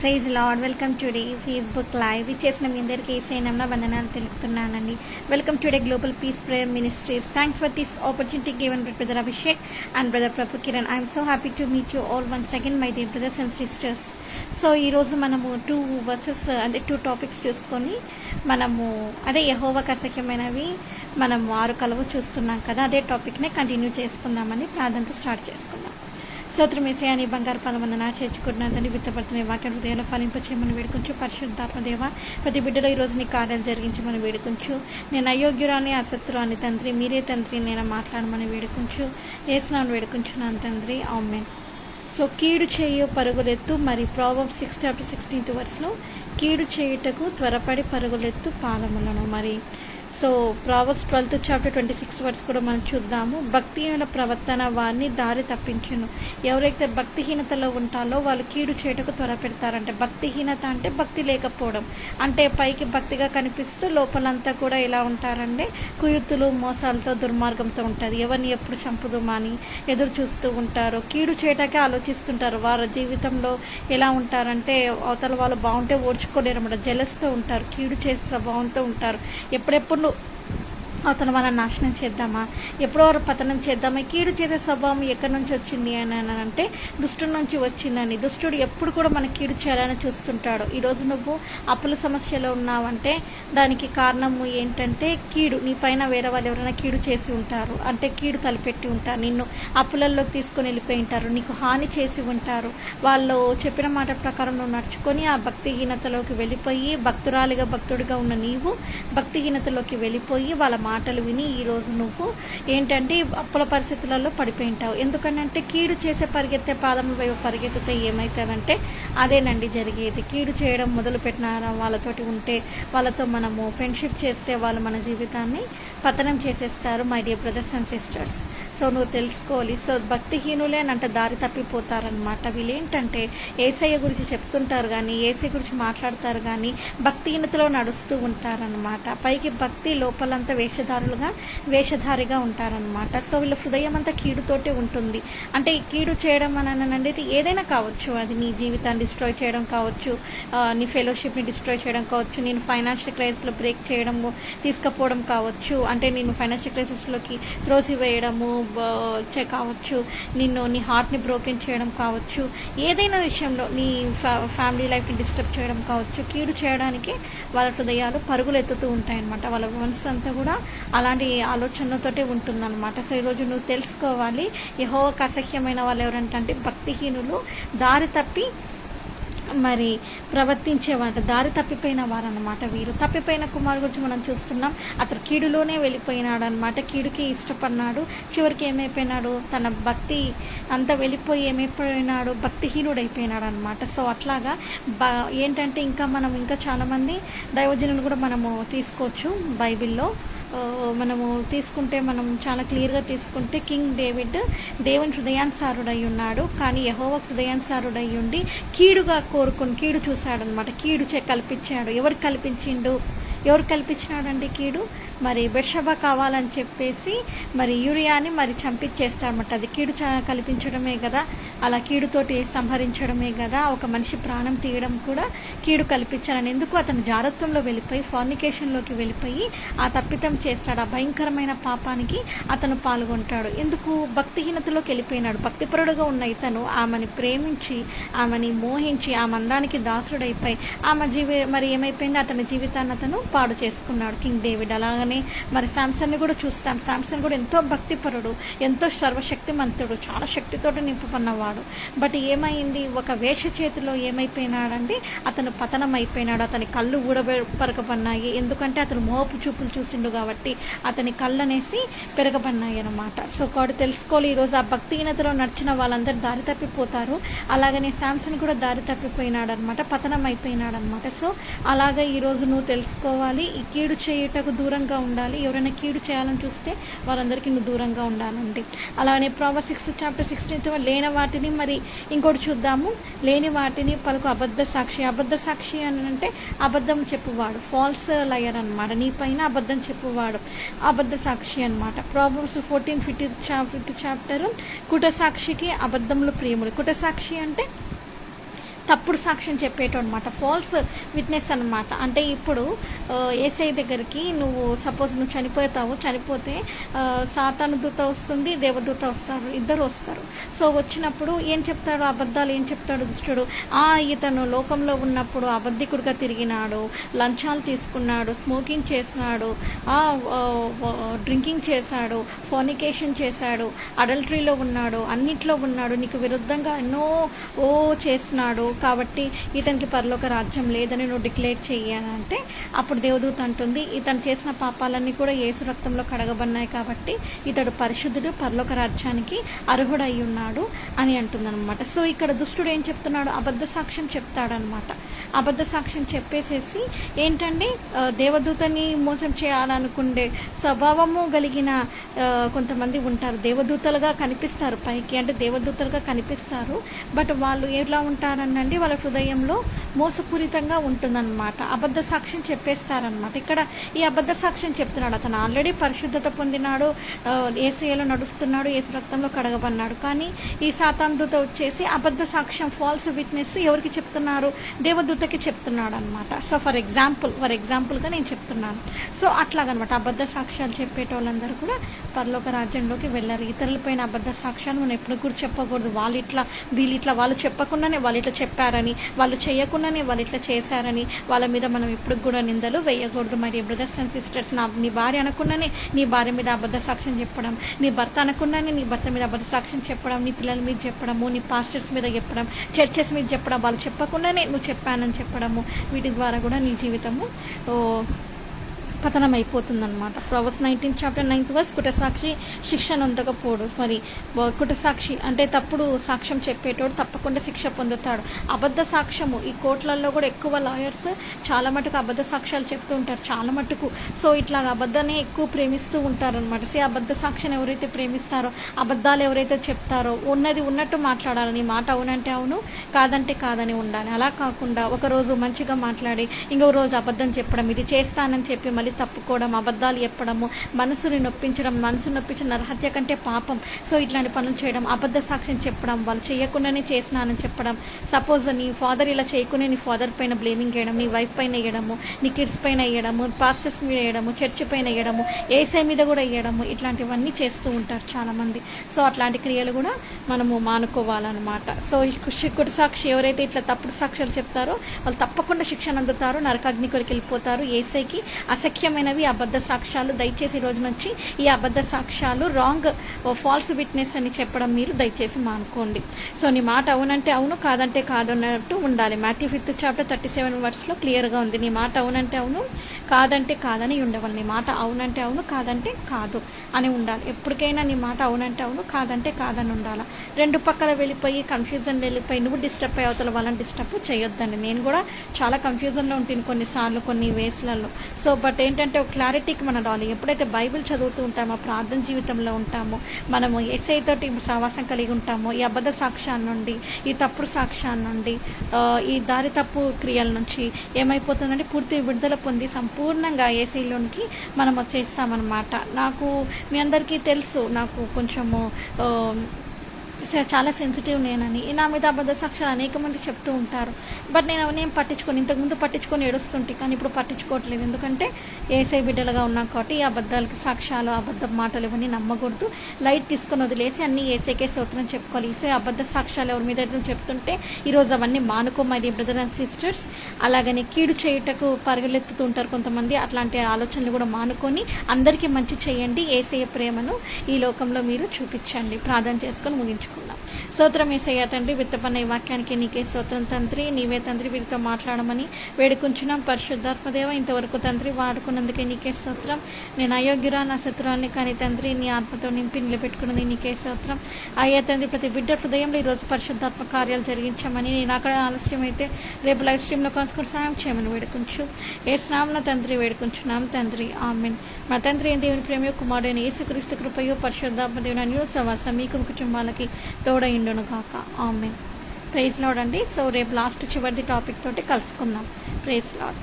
Praise Lord welcome today Facebook live. ఇచ్చేసిన మీ అందరికీ ఏసైనా వందనాలు తెలుపుతున్నానండి. Welcome today global peace prayer ministries. Thanks for this opportunity given by brother Abhishek and brother Prabhu Kiran. I'm so happy to meet you all one second my dear brothers and sisters. So ఈరోజు మనము two versus అంటే two topics చూసుకొని మనము అదే యహోవకు అసఖ్యమైనవి మనం ఆరు కలవు చూస్తున్నాం కదా అదే టాపిక్నే కంటిన్యూ చేసుకుందామని ప్రార్థనతో స్టార్ట్ చేసుకుందాం. స్తోత్రం అని బంగారు పాలమందన తండ్రి విత్తపడుతున్న వాక్యం హృదయంలో ఫలింపచేయమని వేడుకొంచు. పరిశుద్ధాత్మదేవ ప్రతి బిడ్డలో ఈరోజు నీ కార్యాలు జరిగించమని వేడుకొంచు. నేను అయోగ్యురాని అసత్తురు అని తండ్రి మీరే తండ్రి నేను మాట్లాడమని వేడుకొంచు. వేసినాను వేడుకొంచున్నాను తండ్రి. ఆమెన్. సో కీడు చేయు పరుగులెత్తు మరి ప్రాబ్లమ్ సిక్స్ చాప్టర్ సిక్స్టీన్త్ వర్స్లో కీడు చేయుటకు త్వరపడి పరుగులెత్తు పాలములను. మరి so Proverbs twelfth chapter twenty six verse కూడా మనం చూద్దాము. భక్తిహీన ప్రవర్తన వారిని దారి తప్పించును. ఎవరైతే భక్తిహీనతలో ఉంటారో వాళ్ళు కీడు చేయటకు త్వర పెడతారంటే భక్తిహీనత అంటే భక్తి లేకపోవడం. అంటే పైకి భక్తిగా కనిపిస్తూ లోపలంతా కూడా ఎలా ఉంటారంటే కుయుత్తులు మోసాలతో దుర్మార్గంతో ఉంటుంది ఎవరిని ఎప్పుడు చంపుదుమని ఎదురు చూస్తూ ఉంటారు. కీడు చేయటాకే ఆలోచిస్తుంటారు. వారి జీవితంలో ఎలా ఉంటారంటే అవతల వాళ్ళు బాగుంటే ఓడ్చుకోలేరు అన్నమాట జలస్తో ఉంటారు. కీడు చేసే స్వభావంతో ఉంటారు. ఎప్పుడెప్పుడు అతను వాళ్ళని నాశనం చేద్దామా? ఎప్పుడో వారు పతనం చేద్దామా? కీడు చేసే స్వభావం ఎక్కడి నుంచి వచ్చింది అని అని అంటే దుష్టుడి నుంచి వచ్చిందని. దుష్టుడు ఎప్పుడు కూడా మన కీడు చేయాలని చూస్తుంటాడు. ఈరోజు నువ్వు అప్పుల సమస్యలో ఉన్నావంటే దానికి కారణము ఏంటంటే కీడు. నీ పైన వేరే వాళ్ళు ఎవరైనా కీడు చేసి ఉంటారు. అంటే కీడు తలపెట్టి ఉంటారు. నిన్ను అప్పులల్లోకి తీసుకొని వెళ్ళిపోయి ఉంటారు. నీకు హాని చేసి ఉంటారు. వాళ్ళు చెప్పిన మాట ప్రకారం నువ్వు నడుచుకొని ఆ భక్తిహీనతలోకి వెళ్ళిపోయి భక్తురాలిగా భక్తుడిగా ఉన్న నీవు భక్తిహీనతలోకి వెళ్ళిపోయి వాళ్ళ మాట మాటలు విని ఈరోజు నువ్వు ఏంటంటే అప్పుల పరిస్థితులలో పడిపోయి ఉంటావు ఎందుకంటే కీడు చేసే పరిగెత్తే పాదం వైపు పరిగెత్తితే ఏమవుతుందంటే అదేనండి జరిగేది. కీడు చేయడం మొదలుపెట్టిన వాళ్ళతోటి ఉంటే వాళ్ళతో మనము ఫ్రెండ్షిప్ చేస్తే వాళ్ళు మన జీవితాన్ని పతనం చేసేస్తారు my dear brothers and sisters so నువ్వు తెలుసుకోవాలి. సో భక్తిహీనులేనంట దారి తప్పిపోతారనమాట వీళ్ళు ఏంటంటే ఏసయ్య గురించి చెప్తుంటారు కానీ ఏసీ గురించి మాట్లాడతారు కానీ భక్తిహీనతలో నడుస్తూ ఉంటారనమాట పైకి భక్తి లోపలంతా వేషధారులుగా వేషధారిగా ఉంటారనమాట సో వీళ్ళ హృదయం అంతా కీడుతోటే ఉంటుంది. అంటే ఈ కీడు చేయడం అని అనేది ఏదైనా కావచ్చు. అది నీ జీవితాన్ని డిస్ట్రాయ్ చేయడం కావచ్చు. నీ ఫెలోషిప్ని డిస్ట్రాయ్ చేయడం కావచ్చు. నేను ఫైనాన్షియల్ క్రైసిస్లో బ్రేక్ చేయడము తీసుకపోవడం కావచ్చు. అంటే నేను ఫైనాన్షియల్ క్రైసిస్లోకి త్రోసి కావచ్చు నిన్ను నీ హార్ట్ని బ్రోకెన్ చేయడం కావచ్చు ఏదైనా విషయంలో నీ ఫ్యా ఫ్యామిలీ లైఫ్ని డిస్టర్బ్ చేయడం కావచ్చు కీడు చేయడానికి వాళ్ళ హృదయాలు పరుగులు ఎత్తుతూ ఉంటాయన్నమాట. వాళ్ళ మనసు అంతా కూడా అలాంటి ఆలోచనలతోటే ఉంటుందన్నమాట. సో ఈరోజు నువ్వు తెలుసుకోవాలి యహోవకు అసహ్యమైన వాళ్ళు ఎవరంటే భక్తిహీనులు దారి తప్పి మరి ప్రవర్తించేవారు దారి తప్పిపోయిన వారు అనమాట వీరు. తప్పిపోయిన కుమారు గురించి మనం చూస్తున్నాం. అతను కీడులోనే వెళ్ళిపోయినాడు అనమాట కీడుకి ఇష్టపడినాడు చివరికి ఏమైపోయినాడు? తన భక్తి అంతా వెళ్ళిపోయి ఏమైపోయినాడు? భక్తిహీనుడు అయిపోయినాడు అనమాట సో అట్లాగా బ ఏంటంటే ఇంకా మనం ఇంకా చాలామంది దైవజనులు కూడా మనము తీసుకోవచ్చు బైబిల్లో. మనము తీసుకుంటే మనం చాలా క్లియర్గా తీసుకుంటే కింగ్ డేవిడ్ దేవుని హృదయానుసారుడై ఉన్నాడు. కానీ యహోవ హృదయానుసారుడై ఉండి కీడుగా కోరుకుని కీడు చూశాడనమాట కీడు చే కల్పించాడు. ఎవరు కల్పించిండు? ఎవరు కల్పించినాడండి కీడు? మరి బెషబ కావాలని చెప్పేసి మరి యూరియాని మరి చంపించేస్తాడనమాట అది కీడు కల్పించడమే కదా. అలా కీడుతోటి సంహరించడమే కదా. ఒక మనిషి ప్రాణం తీయడం కూడా కీడు కల్పించాలని. ఎందుకు అతను జారత్వంలో వెళ్ళిపోయి ఫార్నికేషన్లోకి వెళ్ళిపోయి ఆ తప్పితం చేస్తాడు. ఆ భయంకరమైన పాపానికి అతను పాల్గొంటాడు. ఎందుకు? భక్తిహీనతలోకి వెళ్ళిపోయినాడు. భక్తిపరుడుగా ఉన్న ఇతను ఆమెని ప్రేమించి ఆమెని మోహించి ఆమె అందానికి దాసుడైపోయి ఆమె జీవి మరి ఏమైపోయింది? అతని జీవితాన్ని అతను పాడు చేసుకున్నాడు. King David. అలాగనే మరి శాంసన్ని కూడా చూస్తాం. శాంసన్ కూడా ఎంతో భక్తిపరుడు ఎంతో సర్వశక్తిమంతుడు చాలా శక్తితో నింపుకున్నవాడు. బట్ ఏమైంది? ఒక వేష చేతిలో ఏమైపోయినాడండి? అతను పతనం అయిపోయినాడు అతని కళ్ళు ఊడబెరకబడినాయి ఎందుకంటే అతను మోపు చూపులు చూసిండు కాబట్టి అతని కళ్ళు అనేసి పెరగబడినాయి అనమాట సో కాడు తెలుసుకోవాలి. ఈరోజు ఆ భక్తిహీనతలో నడిచిన వాళ్ళందరూ దారి తప్పిపోతారు. అలాగనే శాంసన్ కూడా దారి తప్పిపోయినాడు అనమాట పతనం అయిపోయినాడు అనమాట సో అలాగే ఈరోజు నువ్వు తెలుసుకోవాలి. ఈ కీడు చేయుటకు దూరంగా ఉండాలి. ఎవరైనా కీడు చేయాలని చూస్తే వారందరికీ నువ్వు దూరంగా ఉండాలండి. అలానే ప్రావర్ సిక్స్త్ చాప్టర్ సిక్స్టీన్త్ లేని వాటిని మరి ఇంకోటి చూద్దాము. లేని వాటిని పలుకు అబద్ధ సాక్షి అబద్ధ సాక్షి అని అంటే అబద్ధం చెప్పువాడు. ఫాల్స్ లయర్ అనమాట నీ పైన అబద్ధం చెప్పువాడు. అబద్ధ సాక్షి అనమాట problems fourteen fifty fifth chapter కుట సాక్షికి అబద్ధంలో ప్రేములు. కుట సాక్షి అంటే తప్పుడు సాక్ష్యం చెప్పేటో అనమాట ఫాల్స్ విట్నెస్ అనమాట అంటే ఇప్పుడు ఏసఐ దగ్గరికి నువ్వు సపోజ్ నువ్వు చనిపోతావు. చనిపోతే సాతాను దూత వస్తుంది దేవదూత వస్తారు ఇద్దరు వస్తారు. సో వచ్చినప్పుడు ఏం చెప్తాడు? అబద్ధాలు ఏం చెప్తాడు దుష్టుడు? ఆ ఇతను లోకంలో ఉన్నప్పుడు అబద్ధికుడిగా తిరిగినాడు లంచాలు తీసుకున్నాడు స్మోకింగ్ చేసినాడు ఆ డ్రింకింగ్ చేశాడు ఫోనికేషన్ చేశాడు అడల్టరీలో ఉన్నాడు అన్నిట్లో ఉన్నాడు నీకు విరుద్ధంగా ఎన్నో ఓ చేసినాడు కాబట్టి ఇతనికి పరలోక రాజ్యం లేదని నువ్వు డిక్లేర్ చేయాలంటే అప్పుడు దేవదూత అంటుంది ఇతను చేసిన పాపాలన్నీ కూడా యేసు రక్తంలో కడగబడినాయి కాబట్టి ఇతడు పరిశుద్ధుడు పరలోక రాజ్యానికి అర్హుడై ఉన్నాడు అని అంటుందన్నమాట. సో ఇక్కడ దుష్టుడు ఏం చెప్తున్నాడు? అబద్ధ సాక్ష్యం చెప్తాడనమాట అబద్ధ సాక్ష్యం చెప్పేసేసి ఏంటంటే దేవదూతని మోసం చేయాలనుకునే స్వభావము కలిగిన కొంతమంది ఉంటారు. దేవదూతలుగా కనిపిస్తారు పైకి అంటే దేవదూతలుగా కనిపిస్తారు. బట్ వాళ్ళు ఎలా ఉంటారనండి వాళ్ళ హృదయంలో మోసపూరితంగా ఉంటుందన్నమాట. అబద్ధ సాక్ష్యం చెప్పేస్తారనమాట ఇక్కడ ఈ అబద్ధ సాక్ష్యం చెప్తున్నాడు అతను. ఆల్రెడీ పరిశుద్ధత పొందినాడు ఏసీఏలో నడుస్తున్నాడు ఏసు రక్తంలో కడగబన్నాడు కానీ ఈ సాతాందుత వచ్చేసి అబద్ధ సాక్ష్యం ఫాల్స్ విట్నెస్ ఎవరికి చెప్తున్నారు? దేవదూతకి చెప్తున్నాడు అనమాట సో ఫర్ ఎగ్జాంపుల్ ఫర్ ఎగ్జాంపుల్గా నేను చెప్తున్నాను. సో అట్లాగనమాట. అబద్ధ సాక్ష్యాలు చెప్పేటోళ్ళందరూ కూడా పరలోక రాజ్యంలోకి వెళ్ళారు. ఇతరులపైన అబద్ధ సాక్ష్యాలు మనం ఎప్పుడు కూడా చెప్పకూడదు. వాళ్ళు ఇట్లా వీళ్ళు ఇట్లా వాళ్ళు చెప్పకుండానే వాళ్ళు ఇట్లా చెప్పారని వాళ్ళు చేయకుండానే వాళ్ళు ఇట్లా చేశారని వాళ్ళ మీద మనం ఎప్పుడు కూడా నిందలు వేయకూడదు. మరి బ్రదర్స్ అండ్ సిస్టర్స్ నా నీ భార్య అనకుండానే నీ భార్య మీద అబద్ధ సాక్ష్యం చెప్పడం నీ భర్త అనకుండానే నీ భర్త మీద అబద్ధ సాక్ష్యం చెప్పడం నీ పిల్లల మీద చెప్పడము నీ పాస్టర్స్ మీద చెప్పడం చర్చెస్ మీద చెప్పడం వాళ్ళు చెప్పకుండానే నువ్వు చెప్పానని చెప్పడము. వీటి ద్వారా కూడా నీ జీవితము ఓ, పతనం అయిపోతుందన్నమాట Proverbs nineteen chapter ninth verse కుటసాక్షి శిక్షణ అందకపోడు మరి కుటసాక్షి అంటే తప్పుడు సాక్ష్యం చెప్పేటోడు తప్పకుండా శిక్ష పొందుతాడు. అబద్ధ సాక్ష్యము ఈ కోర్టులలో కూడా ఎక్కువ లాయర్స్ చాలా మటుకు అబద్ధ సాక్ష్యాలు చెప్తూ ఉంటారు చాలా మటుకు. సో ఇట్లా అబద్ధాన్ని ఎక్కువ ప్రేమిస్తూ ఉంటారనమాట సో అబద్ధ సాక్ష్యం ఎవరైతే ప్రేమిస్తారో అబద్ధాలు ఎవరైతే చెప్తారో ఉన్నది ఉన్నట్టు మాట్లాడాలని మాట అవునంటే అవును కాదంటే కాదని ఉండాలి. అలా కాకుండా ఒకరోజు మంచిగా మాట్లాడి ఇంకో రోజు అబద్ధం చెప్పడం ఇది చేస్తానని చెప్పి మళ్ళీ తప్పుకోవడం అబద్ధాలు చెప్పడము మనసుని నొప్పించడం మనసు నొప్పించిన నరహత్య కంటే పాపం. సో ఇట్లాంటి పనులు చేయడం అబద్ధ సాక్ష్యం చెప్పడం వాళ్ళు చేయకుండానే చేసినానని చెప్పడం. సపోజ్ నీ ఫాదర్ ఇలా చేయకుండా నీ ఫాదర్ పైన బ్లేమింగ్ చేయడం నీ వైఫ్ పైన వేయడము నీ కిడ్స్ పైన వేయడము పాస్టర్స్ మీద వేయడము చర్చ్ పైన వేయడము ఏసై మీద కూడా వేయడము ఇట్లాంటివన్నీ చేస్తూ ఉంటారు చాలామంది. సో అట్లాంటి క్రియలు కూడా మనము మానుకోవాలన్నమాట. సో ఈ శిక్కుడు సాక్షి ఎవరైతే ఇట్లా తప్పుడు సాక్ష్యాలు చెప్తారో వాళ్ళు తప్పకుండా శిక్షణ అందుతారు నరకాగ్నికుడికి వెళ్ళిపోతారు ఏసైకి ముఖ్యమైనవి అబద్ధ సాక్ష్యాలు. దయచేసి ఈ రోజు నుంచి ఈ అబద్ధ సాక్ష్యాలు రాంగ్ ఫాల్స్ విట్నెస్ అని చెప్పడం మీరు దయచేసి మానుకోండి. సో నీ మాట అవునంటే అవును కాదంటే కాదు అన్నట్టు ఉండాలి. Matthew fifth chapter thirty seven వర్డ్స్లో క్లియర్గా ఉంది. నీ మాట అవునంటే అవును కాదంటే కాదని ఉండవాలి. నీ మాట అవునంటే అవును కాదంటే కాదు అని ఉండాలి. ఎప్పటికైనా నీ మాట అవునంటే అవును కాదంటే కాదని ఉండాలి. రెండు పక్కల వెళ్ళిపోయి కన్ఫ్యూజన్ వెళ్ళిపోయి నువ్వు డిస్టర్బ్ అయ్యి అవతల వాళ్ళని డిస్టర్బ్ చేయొద్దండి. నేను కూడా చాలా కన్ఫ్యూజన్లో ఉంటుంది కొన్నిసార్లు కొన్ని వేస్లలో సో బట్ ఏంటంటే ఒక క్లారిటీకి మనం రావాలి. ఎప్పుడైతే బైబిల్ చదువుతూ ఉంటామో ప్రార్థన జీవితంలో ఉంటామో మనము ఎస్ఐ తోటి సావాసం కలిగి ఉంటామో ఈ అబద్ధ సాక్ష్యాల నుండి ఈ తప్పుడు సాక్ష్యాల నుండి ఈ దారి తప్పు క్రియల నుంచి ఏమైపోతుందంటే పూర్తి విడుదల పొంది పూర్ణంగా ఏసీలోనికి మనం వచ్చేస్తామన్నమాట. నాకు మీ అందరికీ తెలుసు నాకు కొంచెము చాలా సెన్సిటివ్ నేనని. నా మీద అబద్ధ సాక్షాలు అనేక మంది చెప్తూ ఉంటారు. బట్ నేను అవన్నీ పట్టించుకొని. ఇంతకుముందు పట్టించుకొని ఏడుస్తుంటే కానీ ఇప్పుడు పట్టించుకోవట్లేదు. ఎందుకంటే ఏసై బిడ్డలుగా ఉన్నాం కాబట్టి ఈ అబద్ధాలకు సాక్ష్యాలు అబద్ధ మాటలు ఇవన్నీ నమ్మకూడదు. లైట్ తీసుకొని వదిలేసి అన్ని ఏసైకే సూత్రం చెప్పుకోవాలి. ఈసే అబద్ధ సాక్ష్యాలు ఎవరి మీద చెప్తుంటే ఈరోజు అవన్నీ మానుకోమది బ్రదర్ అండ్ సిస్టర్స్ అలాగని కీడు చేయుటకు పరుగులెత్తుతూ ఉంటారు కొంతమంది. అట్లాంటి ఆలోచనలు కూడా మానుకొని అందరికీ మంచి చేయండి. ఏసై ప్రేమను ఈ లోకంలో మీరు చూపించండి. ప్రార్థన చేసుకొని ముగించుకుందాం స్తోత్రం ఏసయ్య తండ్రి విత్తపన్న ఈ వాక్యానికి నీకే స్తోత్రం తండ్రి. నీవే తండ్రి వీరితో మాట్లాడమని వేడుకుంటున్నాం పరిశుద్ధాత్మదేవ ఇంతవరకు తండ్రి వాడుకున్నందుకే నీకే స్తోత్రం. నేను అయోగ్యురా నా శత్రువాన్ని కానీ తండ్రి నీ ఆత్మతో నింపి నిలబెట్టుకున్నది నీకే స్తోత్రం. అయ్యా తండ్రి ప్రతి బిడ్డ హృదయంలో ఈరోజు పరిశుద్ధాత్మ కార్యాలు జరిగించామని నేను అక్కడ ఆలస్యం అయితే రేపు లైవ్ స్ట్రీమ్లో కలుసుకుని సాయం చేయమని వేడుకుంచు. ఏ స్నామన తండ్రి వేడుకుంటున్నాం తండ్రి. ఆమెన్. మా తండ్రి దేవుని ప్రేమ కుమారుడైన యేసుక్రీస్తు కృపయు పరిశుద్ధాత్మ దేవుని అన్యూ సవాసం మీకు కుటుంబాలకి తోడయిండును కాక. ఆమె ప్రైజ్ లాడ్ అండి. సో రేపు లాస్ట్ చివరిది టాపిక్ తోటి కలుసుకుందాం. Praise lord